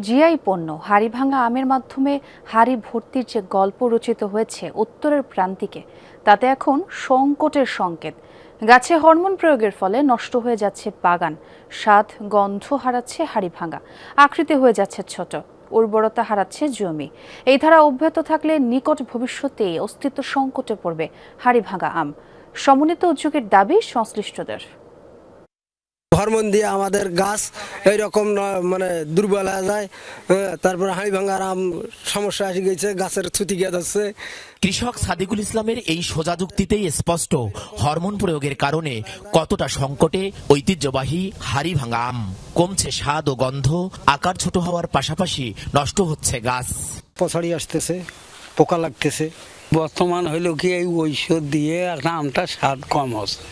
GI পণ্য হাড়ি ভাঙা আমের মাধ্যমে হাড়ি ভর্তির যে গল্প রচিত হয়েছে উত্তরের প্রান্তিকে, তাতে এখন সংকটের সংকেত। গাছে হরমোন প্রয়োগের ফলে নষ্ট হয়ে যাচ্ছে বাগান, স্বাদ, গন্ধ হারাচ্ছে হাড়ি ভাঙা আকৃতি হয়ে যাচ্ছে ছোট, উর্বরতা হারাচ্ছে জমি। এই ধারা অব্যাহত থাকলে নিকট ভবিষ্যতে অস্তিত্ব সংকটে পড়বে হাড়ি ভাঙা আম। সমন্বিত উদ্যোগের দাবি সংশ্লিষ্টদের। হরমোন দিয়ে আমাদের গাছ এইরকম মানে দুর্বল হয়ে যায় হ্যাঁ, তারপরে হাঁড়ি ভাঙার আম সমস্যা এসে গেছে গাছের ছুটি গিয়ে যাচ্ছে। কৃষক সাদিকুল ইসলামের এই সোজা যুক্তিতেই স্পষ্ট হরমোন প্রয়োগের কারণে কতটা সংকটে ঐতিহ্যবাহী হাড়ি ভাঙা আম। কমছে স্বাদ ও গন্ধ আকার ছোট হওয়ার পাশাপাশি নষ্ট হচ্ছে গাছ। পছাড়ি আসতেছে পোকা লাগতেছে। বর্তমান হইল কি এই ঔষধ দিয়ে একটা আমটা স্বাদ কম হচ্ছে।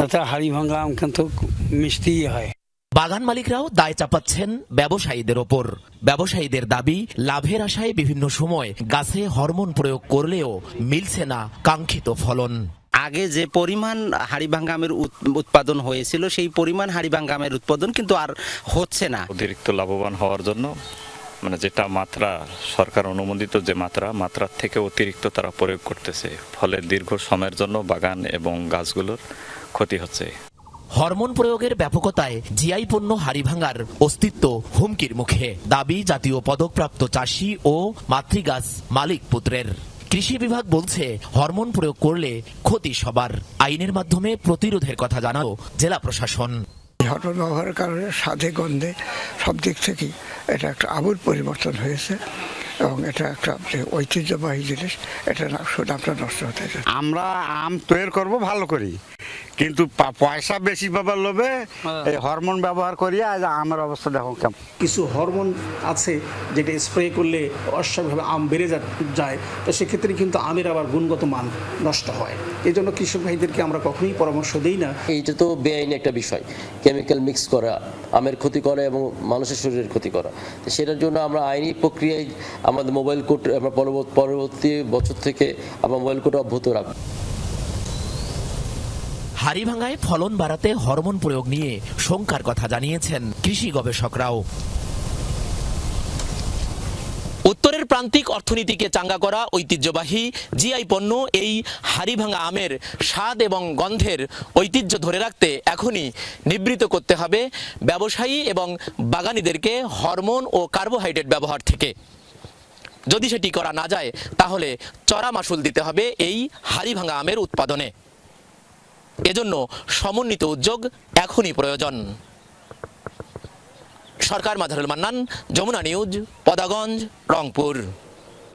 না তো হাড়ি ভাঙা আম কিন্তু মিষ্টি হয়। বাগান মালিকরাও দায় চাপাচ্ছেন ব্যবসায়ীদের ওপর। ব্যবসায়ীদের দাবি লাভের আশায় বিভিন্ন সময় গাছে হরমোন প্রয়োগ করলেও মিলছে না কাঙ্ক্ষিত ফলন। আগে যে পরিমাণ হাড়িভাঙ্গা আমের উৎপাদন হয়েছিল সেই পরিমাণ হাড়িভাঙ্গা আমের উৎপাদন কিন্তু আর হচ্ছে না। অতিরিক্ত লাভবান হওয়ার জন্য মানে যেটা মাত্রা সরকার অনুমোদিত যে মাত্রা মাত্রার থেকে অতিরিক্ত তারা প্রয়োগ করতেছে। ফলে দীর্ঘ সময়ের জন্য বাগান এবং গাছগুলোর ক্ষতি হচ্ছে। হরমোন প্রয়োগের ব্যাপকতায় জিআই পণ্য হাড়ি ভাঙার অস্তিত্ব হুমকির মুখে। দাবি জাতীয় পদকপ্রাপ্ত চাষি ও মাতৃগাছ মালিক পুত্রের। কৃষি বিভাগ বলছে হরমোন প্রয়োগ করলে ক্ষতি সবার। আইনের মাধ্যমে প্রতিরোধের কথা জানালো জেলা প্রশাসন। হরমোন ব্যবহারের কারণে স্বাদে গন্ধে সব দিক থেকেই এটা একটা আমূল পরিবর্তন হয়েছে এবং এটা একটা ঐতিহ্যবাহী জিনিস এটা সুনামটা নষ্ট হতে আমরা আম তৈরি করব ভালো করি। কিন্তু পয়সা বেশি পাবার লোভে এই হরমোন ব্যবহার করি আজ আমের অবস্থা দেখো কেমন। কিছু হরমোন আছে যেটা স্প্রে করলে অস্বাভাবিকভাবে আম বেড়ে যা- যায় তো সেক্ষেত্রে কিন্তু আমের আবার গুণগত মান নষ্ট হয়। এই জন্য কৃষক ভাইদেরকে আমরা কখনোই পরামর্শ দিই না। এইটা তো বেআইনি একটা বিষয়। কেমিক্যাল মিক্স করা আমের ক্ষতি করা এবং মানুষের শরীরের ক্ষতি করা। তো সেটার জন্য আমরা আইনি প্রক্রিয়ায় আমাদের মোবাইল কোড আমরা পরবর্তী বছর থেকে আমরা মোবাইল কোড অব্যাহত রাখব। হাড়ি ভাঙায় ফলন বাড়াতে হরমোন প্রয়োগ নিয়ে শঙ্কার কথা জানিয়েছেন কৃষি গবেষকরাও। উত্তরের প্রান্তিক অর্থনীতিকে চাঙ্গা করা ঐতিহ্যবাহী জিআই পণ্য এই হাড়িভাঙা আমের স্বাদ এবং গন্ধের ঐতিহ্য ধরে রাখতে এখনই নিবৃত করতে হবে ব্যবসায়ী এবং বাগানীদেরকে হরমোন ও কার্বোহাইড্রেট ব্যবহার থেকে। যদি সেটি করা না যায়, তাহলে চড়া মাসুল দিতে হবে এই হাড়িভাঙা আমের উৎপাদনে। এজন্য সমন্বিত উদ্যোগ এখনই প্রয়োজন। সরকার মাধারুল মান্নান যমুনা নিউজ পদাগঞ্জ রংপুর।